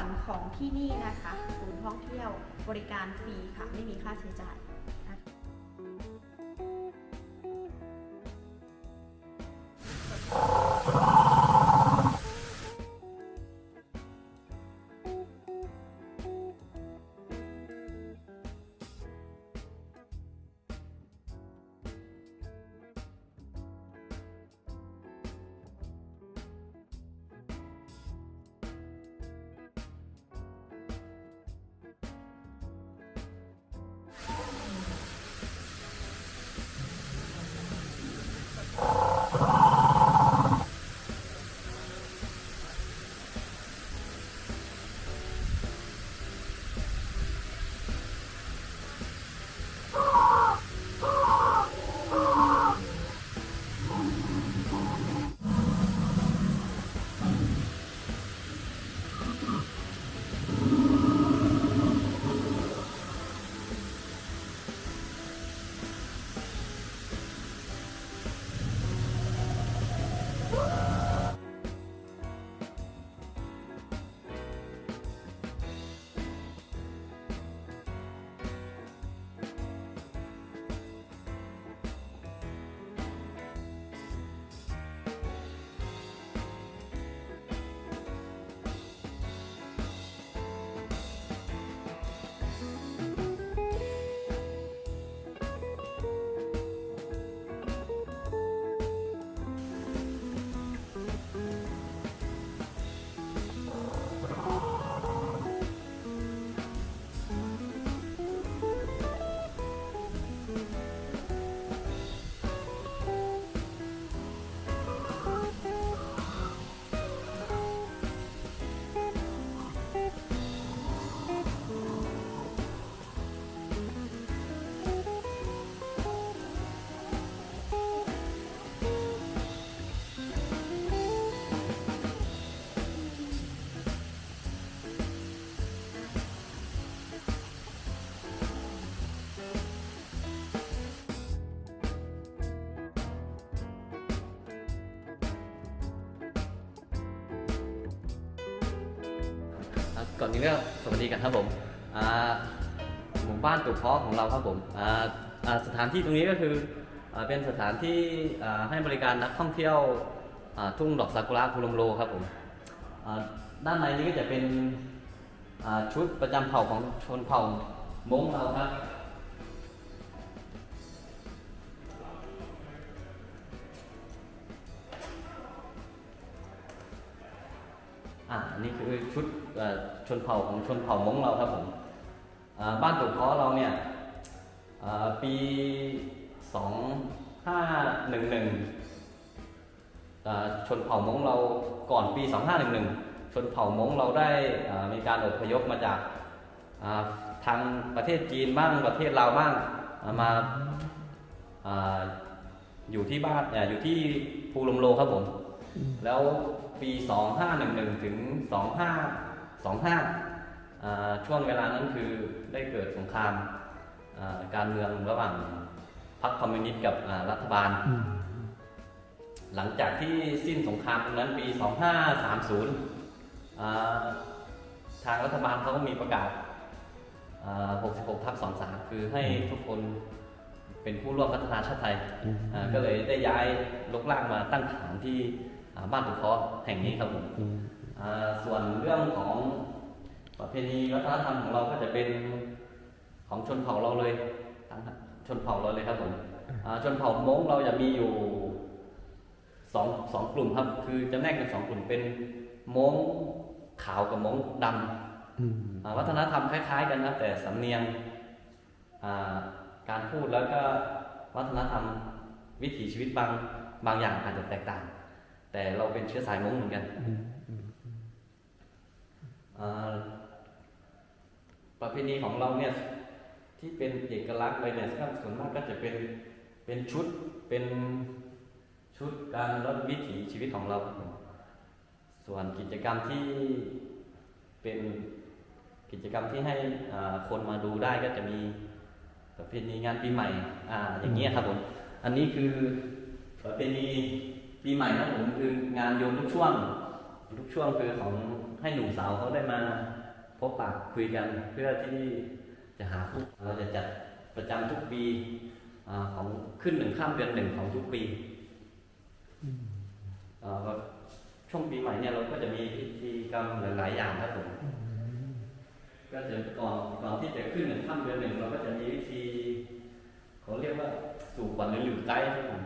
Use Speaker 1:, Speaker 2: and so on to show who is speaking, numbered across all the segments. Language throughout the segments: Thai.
Speaker 1: ันของที่นี่นะคะศูนย์ท่องเที่ยวบริการฟรีค่ะ ไม่มีค่าใช้จ่าย
Speaker 2: ก่อนอื่นก็สวัสดีกันครับผมหมู่บ้านตุกเพาะของเราครับผมสถานที่ตรงนี้ก็คืออเป็นสถานที่ให้บริการนักท่องเที่ยวทุ่งดอกซากุระคูลมโลครับผมด้านในนี้ก็จะเป็นชุดประจำเผ่าของชนเผ่ามงเราครับอ่าอันนี้คือชุด ชนเผ่าของชนเผ่ามงเราครับผมบ้านตุ่มค้อเราเนี่ยปี 2511 ชนเผ่ามงเราก่อนปี 2511 ชนเผ่ามงเราได้มีการอพยพมาจากทางประเทศจีนบ้างประเทศลาวบ้างมาอยู่ที่บ้านอยู่ที่ภูลมโลครับผม แล้วปี 2511 ถึง 25 25ช่วงเวลานั้นคือได้เกิดสงครามการเมืองระหว่างพรรคคอมมิวนิสต์กับรัฐบาล หลังจากที่สิ้นสงครามตรงนั้นปี 2530 ทางรัฐบาลเขาก็มีประกาศ 66 ทับ 23 คือให้ทุกคนเป็นผู้ร่วมพัฒนาชาติไทย ก็เลยได้ย้ายลกล่างมาตั้งฐานที่บ้านตุคอแห่งนี้ครับผม ส่วนเรื่องของประเพณีวัฒนธรรมของเราก็จะเป็นของชนเผ่าเราเลยทั้งชนเผ่าเราเลยครับผมอ่าชนเผ่ามงเราจะมีอยู่สองสองกลุ่มครับ คือจะแยกเป็นสองกลุ่มเป็นมงขาวกับมงดำอ่าวัฒนธรรมคล้ายๆ กันนะแต่สำเนียงอ่าการพูดแล้วก็วัฒนธรรมวิถีชีวิตบางบางอย่างอาจจะแตกต่าง แต่เราเป็นเชื้อสายมงเหมือนกันอ่า ประเพณีของเราเนี่ยที่เป็นเอกลักษณ์เลยเนี่ยก็ส่วนมากก็จะเป็นเป็นชุดเป็นชุดการลดวิถีชีวิตของเรา ส่วนกิจกรรมที่เป็นกิจกรรมที่ให้คนมาดูได้ก็จะมีประเพณีงานปีใหม่อ่าอย่างเงี้ยครับผม อันนี้คือประเพณีปีใหม่นะผมคืองานโยนลูกช่วงลูกช่วงคือของ ให้หนุ่มสาวเขาได้มาพบปะคุยกันเพื่อที่จะหาคู่เราจะจัดประจำทุกปีอาของขึ้นหนึ่งข้ามเดือนหนึ่งของทุกปีอ่าก็ช่วงปีใหม่เนี่ยเราก็จะมีพิธีกรรมหลาย ๆ อย่างครับผมก็จะก่อนก่อนที่จะขึ้นหนึ่งข้ามเดือนหนึ่งเราก็จะมีวิธีเขาเรียกว่าสู่ขวัญหรือหลิวไกด์ครับผม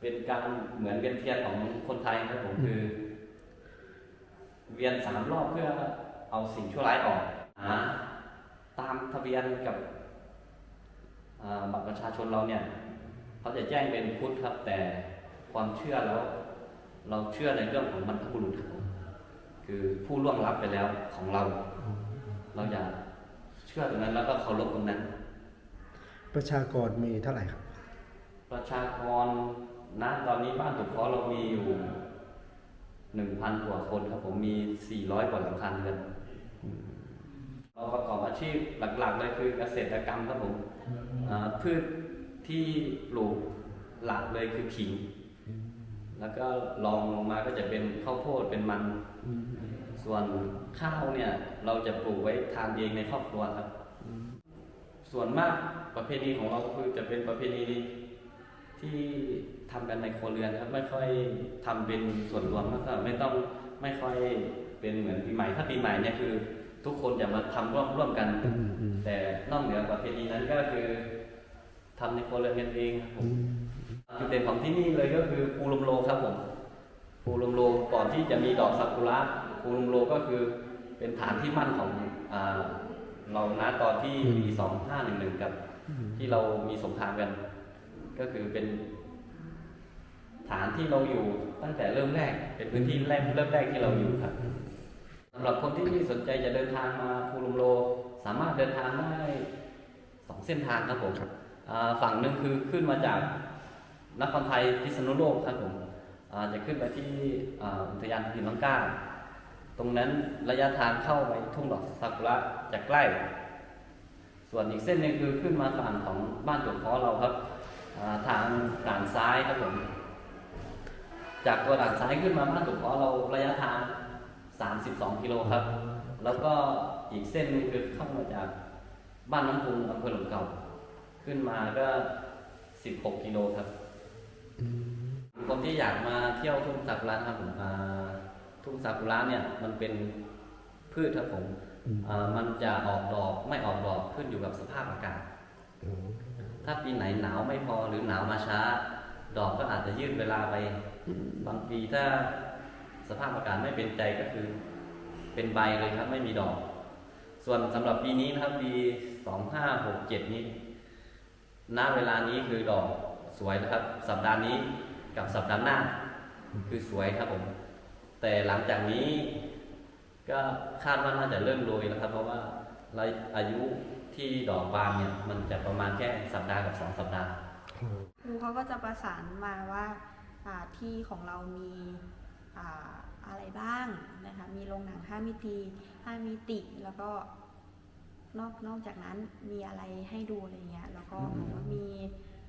Speaker 2: เป็นการเหมือนเวียนเทียนของคนไทยครับผมคือ เวียนสามรอบเพื่อเอาสิ่งชั่วร้ายออกหาตามทะเบียนกับอ่าบัตรประชาชนเราเนี่ยเขาจะแจ้งเป็นพุทธครับ แต่ความเชื่อแล้ว เราเชื่อในเรื่องของบรรพบุรุษครับผมคือผู้ล่วงลับไปแล้วของเรา เราอย่าเชื่อตรงนั้นแล้วก็เคารพตรงนั้น
Speaker 3: ประชากรมีเท่าไหร่ครับ
Speaker 2: ประชากรณตอนนี้บ้านตุกเพาะเรามีอยู่ หนึ่งพันกว่าคนครับผมมีสี่ร้อยกว่าหลังคาเรือนเราประกอบอาชีพหลักๆเลยคือเกษตรกรรมครับผมอ่าพืชที่ปลูกหลักเลยคือขิง แล้วก็รองลงมาก็จะเป็นข้าวโพดเป็นมัน ส่วนข้าวเนี่ยเราจะปลูกไว้ทานเองในครอบครัวครับ ส่วนมากประเพณีของเราก็คือจะเป็นประเพณี ที่ทำกันในครัวเรือนครับไม่ค่อยทำเป็นส่วนรวมมากกว่าไม่ต้องไม่ค่อยเป็นเหมือนปีใหม่ถ้าปีใหม่เนี่ยคือ ทุกคนจะมาทำร่วมร่วมกัน
Speaker 3: อืมอืม
Speaker 2: แต่นอกเหนือประเพณีนั้นก็คือทำในครัวเรือนกันเองครับผมจุดเด่นของที่นี่เลยก็คือภูลมโลครับผมภูลมโลก่อนที่จะมีดอกซากุระภูลมโลก็คือเป็นฐานที่มั่นของอ่าเรานะตอนที่ปีสองห้าหนึ่งหนึ่งกับ ที่เรามีสงครามกัน ก็คือเป็นฐานที่เราอยู่ตั้งแต่เริ่มแรก เป็นพื้นที่แรกเริ่มแรกที่เราอยู่ครับสำหรับคนที่สนใจจะเดินทางมาภูลมโล สามารถเดินทางได้สองเส้นทางครับผมอ่าฝั่งหนึ่งคือขึ้นมาจากนครไทยพิษณุโลกครับผมอ่าจะขึ้นไปที่อ่าอุทยานหินลังกาตรงนั้นระยะทางเข้าไปทุ่งดอกซากุระจะใกล้ ส่วนอีกเส้นหนึงคือขึ้นมาฝั่งของบ้านจุดเพาะเราครับอ่า ทางด่านซ้ายครับผม จากตัวด่านซ้ายขึ้นมาบ้านจุดเพาะเราระยะทาง 32 กิโลครับ แล้วก็อีกเส้นนึงคือเข้ามาจากบ้านน้ำพุงอำเภอหลมเก่า ขึ้นมาก็ 16 กิโลครับคนที่อยากมาเที่ยวทุ่งซากุระนครับผมอ่าทุ่งซากุระเนี่ยมันเป็นพืชครับผมมันจะออกดอกไม่ออกดอกขึ้นอยู่กับสภาพอากาศ ถ้าปีไหนหนาวไม่พอหรือหนาวมาช้า ดอกก็อาจจะยืดเวลาไป บางปีถ้าสภาพอากาศไม่เป็นใจก็คือ เป็นใบเลยครับ ไม่มีดอก ส่วนสำหรับปีนี้นะครับปีสองห้าหกเจ็ดนี้ณเวลานี้คือดอกสวยนะครับ สัปดาห์นี้กับสัปดาห์หน้า คือสวยครับผม แต่หลังจากนี้ก็คาดว่าน่าจะเริ่มโรยแล้วครับ เพราะว่าอายุ ที่ดอกบานเนี่ยมันจะประมาณแค่สัปดาห์กับสองสัปดาห์
Speaker 1: ครูเขาก็จะประสานมาว่าอ่าที่ของเรามีอ่าอะไรบ้างนะคะมีโรงหนัง5มิติ5มิติแล้วก็นอกนอกจากนั้นมีอะไรให้ดูอะไรเงี้ยแล้วก็บอกว่ามี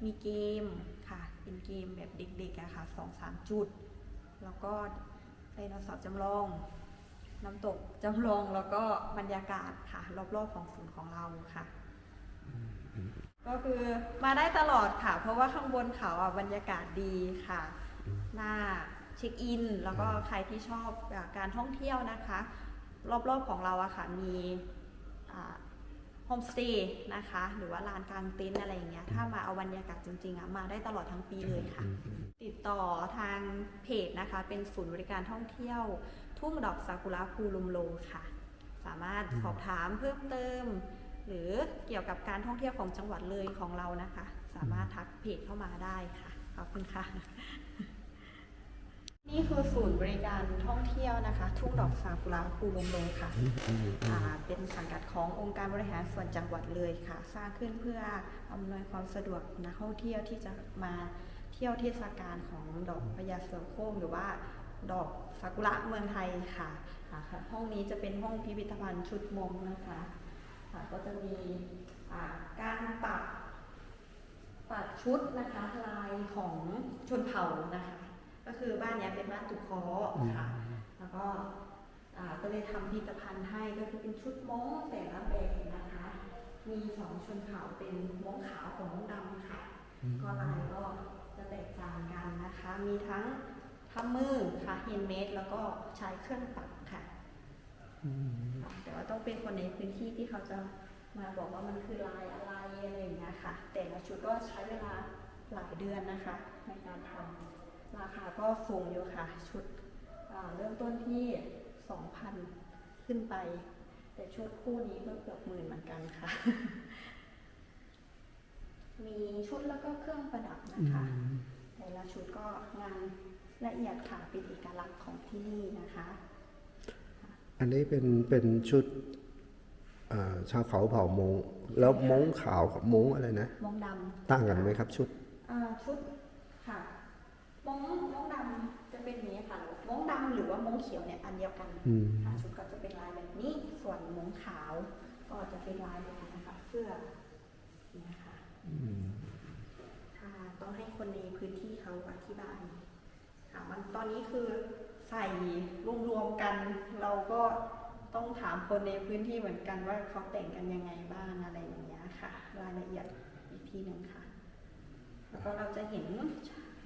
Speaker 1: มีเกมค่ะ เป็นเกมแบบเด็กๆอะค่ะสองสามจุด แล้วก็ไดโนเสาร์จำลอง น้ำตกจำลองแล้วก็บรรยากาศค่ะ รอบๆของศูนย์ของเราค่ะ ก็คือมาได้ตลอดค่ะ เพราะว่าข้างบนเขาอะบรรยากาศดีค่ะน่าเช็คอิน แล้วก็ใครที่ชอบอ่าการท่องเที่ยวนะคะ รอบๆของเราอะค่ะมีโฮมสเตย์นะคะ หรือว่าลานกลางเต็นท์อะไรอย่างเงี้ย ถ้ามาเอาบรรยากาศจริงๆอะมาได้ตลอดทั้งปีเลยค่ะ ติดต่อทางเพจนะคะ เป็นศูนย์บริการท่องเที่ยว ทุ่งดอกซากุระภูลุมโลค่ะ สามารถสอบถามเพิ่มเติม หรือเกี่ยวกับการท่องเที่ยวของจังหวัดเลยของเรานะคะ สามารถทักเพจเข้ามาได้ค่ะ ขอบคุณค่ะ นี่คือศูนย์บริการท่องเที่ยวนะคะ ทุ่งดอกซากุระภูลมโลค่ะอ่าเป็นสังกัดขององค์การบริหารส่วนจังหวัดเลยค่ะ สร้างขึ้นเพื่ออำนวยความสะดวกนักท่องเที่ยวที่จะมาเที่ยวเทศกาลของดอกพญาเสือโคร่งหรือว่า ดอกซากุระเมืองไทยค่ะอ่าค่ะ ห้องนี้จะเป็นห้องพิพิธภัณฑ์ชุดมงนะคะค่ะก็จะมีอ่าการปักปักชุดนะคะลายของชนเผ่านะคะ ก็คือบ้านเนี้ยเป็นบ้านตุกคอค่ะ แล้วก็อ่าก็เลยทำผลิตภัณฑ์ให้ก็คือเป็นชุดม้งแต่ละแบบนะคะ มีสองชนเผ่าเป็นม้งขาวกับม้งดำค่ะ ก็ลายก็จะแตกต่างกันนะคะ มีทั้ง ทำมือค่ะเฮนเมดแล้วก็ใช้เครื่องปักค่ะ
Speaker 3: อืม
Speaker 1: แต่ว่าต้องเป็นคนในพื้นที่ที่เขาจะมาบอกว่ามันคือลายอะไรอะไรอย่างเงี้ยค่ะ แต่ละชุดก็ใช้เวลาหลายเดือนนะคะ ในการทำราคาก็สูงอยู่ค่ะ ชุดอ่าเริ่มต้นที่ 2,000 ขึ้นไป แต่ชุดคู่นี้ก็เกือบหมื่นเหมือนกันค่ะ มีชุดแล้วก็เครื่องประดับ
Speaker 3: อื
Speaker 1: นะคะ
Speaker 3: ม
Speaker 1: แต่ละชุดก็งาน ละเอียดค่ะเป็นเอกลักษณ์ของที่นี่นะคะ
Speaker 3: อันนี้เป็นเป็นชุดอ่าชาวเขาเผ่ามง แล้วมงขาวกับมงอะไรนะ
Speaker 1: มองดำ
Speaker 3: ต่างกันไหมครับ ชุด
Speaker 1: อ่าชุดค่ะมงมงดำจะเป็นอย่างนี้ค่ะมงดำหรือว่ามงเขียวเนี่ยอันเดียวกัน
Speaker 3: อืม
Speaker 1: ค่ะชุดก็จะเป็นลายแบบนี้ ส่วนมงขาว ก็จะเป็นลายแบบนี้นะคะเสื้อเนี่ยค่ะ
Speaker 3: อืม
Speaker 1: ค่ะต้องให้คนในพื้นที่เขาอธิบาย ค่ะมันตอนนี้คือใส่รวมๆกัน เราก็ต้องถามคนในพื้นที่เหมือนกันว่าเขาแต่งกันยังไงบ้างอะไรอย่างเงี้ยค่ะ รายละเอียดอีกทีหนึ่งค่ะ แล้วก็เราจะเห็น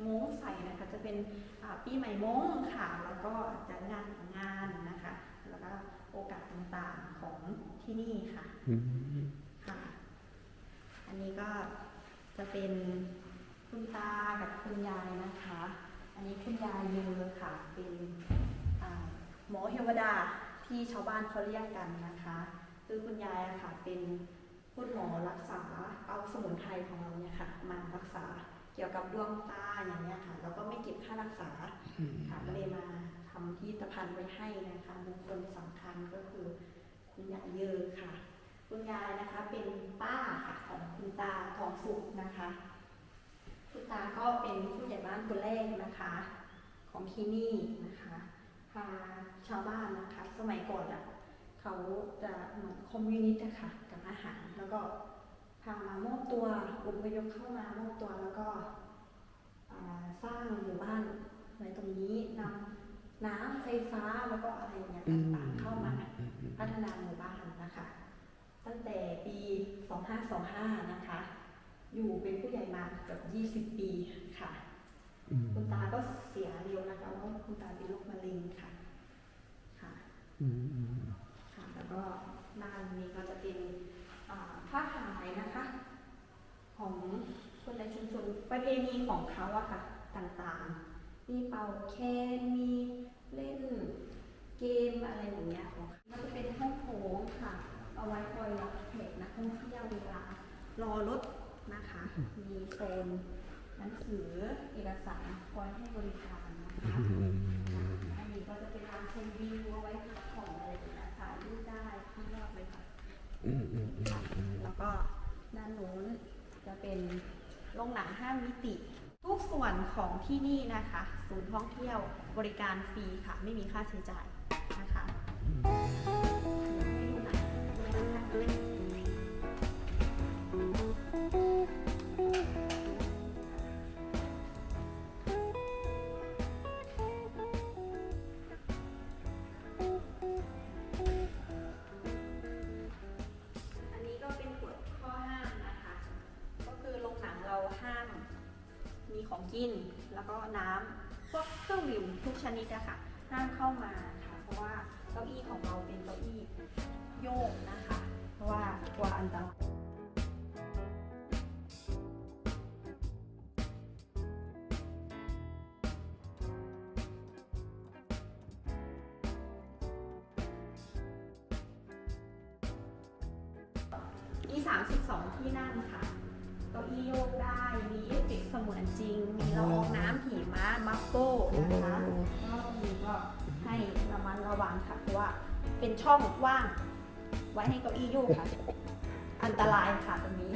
Speaker 1: ม้งใส่นะคะจะเป็นอ่าปีใหม่ม้งค่ะ แล้วก็จะงานของงานนะคะ แล้วก็โอกาสต่างๆของที่นี่ค่ะ
Speaker 3: อืม
Speaker 1: ค่ะ อันนี้ก็จะเป็นคุณตากับคุณยายนะคะ อันนี้คุณยายยืนค่ะ เป็นอ่าหมอเทวดาที่ชาวบ้านเขาเรียกกันนะคะ คือคุณยายอะค่ะเป็นคุณหมอรักษาเอาสมุนไพรของเราเนี่ยค่ะ มารักษาเกี่ยวกับดวงตาอย่างเนี้ยค่ะ แล้วก็ไม่เก็บค่ารักษาค่ะก็เลยมาทำพิพิธภัณฑ์ไว้ให้นะคะบุคคลสำคัญก็คือคุณยายเยอค่ะ คุณยายนะคะเป็นป้าค่ะของคุณตาทองสุกนะคะ คุณตาก็เป็นผู้ใหญ่บ้านคนแรกนะคะ ของที่นี่นะคะพาชาวบ้านนะคะ สมัยก่อนอะเขาจะเหมือนคอมมิวนิสต์อะค่ะกับอาหารแล้วก็พามามอบตัวอพยพเข้ามามอบตัวแล้วก็อ่าสร้างหมู่บ้านไว้ตรงนี้นำน้ำไฟฟ้าแล้วก็อะไรอย่างเงี้ยต่างๆเข้ามาพัฒนาหมู่บ้านนะคะ ตั้งแต่ปี 2525 นะคะ อยู่เป็นผู้ใหญ่มาเกือบ20 ปีค่ะ
Speaker 3: อืม
Speaker 1: คุณตาก็เสียเร็วนะคะเพราะว่าคุณตาเป็นโรคมะเร็งค่ะ ค่ะ
Speaker 3: อืมอืม
Speaker 1: ค่ะ แล้วก็ด้านนี้ก็จะเป็นอ่าผ้าขายนะคะ ของคนในชุมชนประเพณีของเขาอะค่ะ ต่างๆ มีเป่าแคนมีเล่นเกมอะไรอย่างเงี้ยของมันจะเป็นห้องโถงค่ะ เอาไว้คอยรับแขกนักท่องเที่ยวเวลารอรถ นะคะ มีโซนหนังสือเอกสารคอยให้บริการนะคะ
Speaker 3: อืม
Speaker 1: อันนี้ก็จะเป็นร้านชมวิวเอาไว้พักผ่อนอะไรอย่างเงี้ยถ่ายรูปได้ข้างนอกเลยค่ะ
Speaker 3: อืมอืมอืมอืม
Speaker 1: แล้วก็ด้านนู้นจะเป็นโรงหนังห้ามิติ ทุกส่วนของที่นี่นะคะ ศูนย์ท่องเที่ยวบริการฟรีค่ะ ไม่มีค่าใช้จ่าย ของกิน แล้วก็น้ำพวกเครื่องดื่มทุกชนิดอะคะห้ามเข้ามาค่ะ เพราะว่าเก้าอี้ของเราเป็นเก้าอี้โยกนะคะ เพราะว่ากลัวอันตรายมี32 ที่นั่งค่ะ เก้าอี้โยกได้ มีเอฟเฟกต์เสมือนจริง มีละอองน้ำหิมะบัฟโก้นะคะก็ตรงนี้ก็ให้ระมัดระวังค่ะเพราะว่าเป็นช่องว่าง ไว้ให้เก้าอี้โยกค่ะ อันตรายค่ะตรงนี้